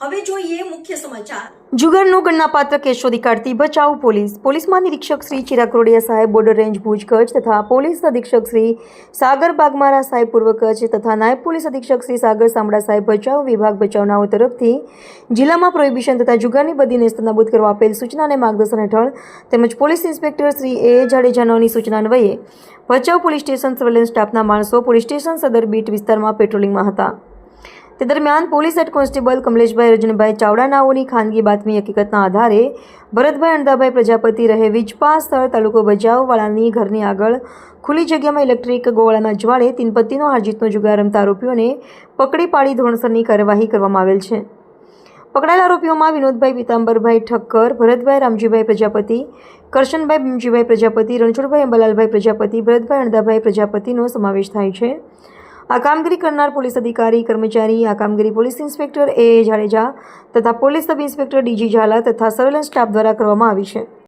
હવે જોઈએ મુખ્ય સમાચાર. જુગારનો ગણનાપાત્ર કેસ શોધી કાઢતી બચાવ પોલીસ. પોલીસ મહાનિરીક્ષક શ્રી ચિરાગ રોડિયા સાહેબ બોર્ડર રેન્જ ભુજ કચ્છ તથા પોલીસ અધિક્ષક શ્રી સાગર બાગમારા સાહેબ પૂર્વ કચ્છ તથા નાયબ પોલીસ અધિક્ષક શ્રી સાગર સામડા સાહેબ બચાવ વિભાગ બચાવનાઓ તરફથી જિલ્લામાં પ્રોહિબિશન તથા જુગારની બધી નેસ્તનાબૂદ કરવા આપેલ સૂચના અને માર્ગદર્શન હેઠળ તેમજ પોલીસ ઇન્સ્પેક્ટર શ્રી એ જાડેજાનોની સૂચના અન્વયે ભચાઉ પોલીસ સ્ટેશન સર્વેલન્સ સ્ટાફના માણસો પોલીસ સ્ટેશન સદર બીટ વિસ્તારમાં પેટ્રોલિંગમાં હતા. તે દરમિયાન પોલીસ હેડ કોન્સ્ટેબલ કમલેશભાઈ રજનભાઈ ચાવડાનાઓની ખાનગી બાતમી હકીકતના આધારે ભરતભાઈ અણદાભાઈ પ્રજાપતિ રહે વીજપા સ્થળ તાલુકો બજાવવાળાની ઘરની આગળ ખુલ્લી જગ્યામાં ઇલેક્ટ્રિક ગોળાના જ્વાળે તીનપત્તીનો હારજીતનો જુગાર રમતા આરોપીઓને પકડી પાડી ધોરણસરની કાર્યવાહી કરવામાં આવેલ છે. પકડાયેલા આરોપીઓમાં વિનોદભાઈ પીતાંબરભાઈ ઠક્કર, ભરતભાઈ રામજીભાઈ પ્રજાપતિ, કરશનભાઈ ભીમજીભાઈ પ્રજાપતિ, રણછોડભાઈ અંબાલાલભાઈ પ્રજાપતિ, ભરતભાઈ અણદાભાઈ પ્રજાપતિનો સમાવેશ થાય છે. આ કામગીરી કરનાર પોલીસ અધિકારી, કર્મચારી, આ કામગીરી પોલીસ ઇન્સ્પેક્ટર એ જાડેજા તથા police sub inspector DG Zala તથા સર્વેલન્સ સ્ટાફ દ્વારા કરવામાં આવી છે.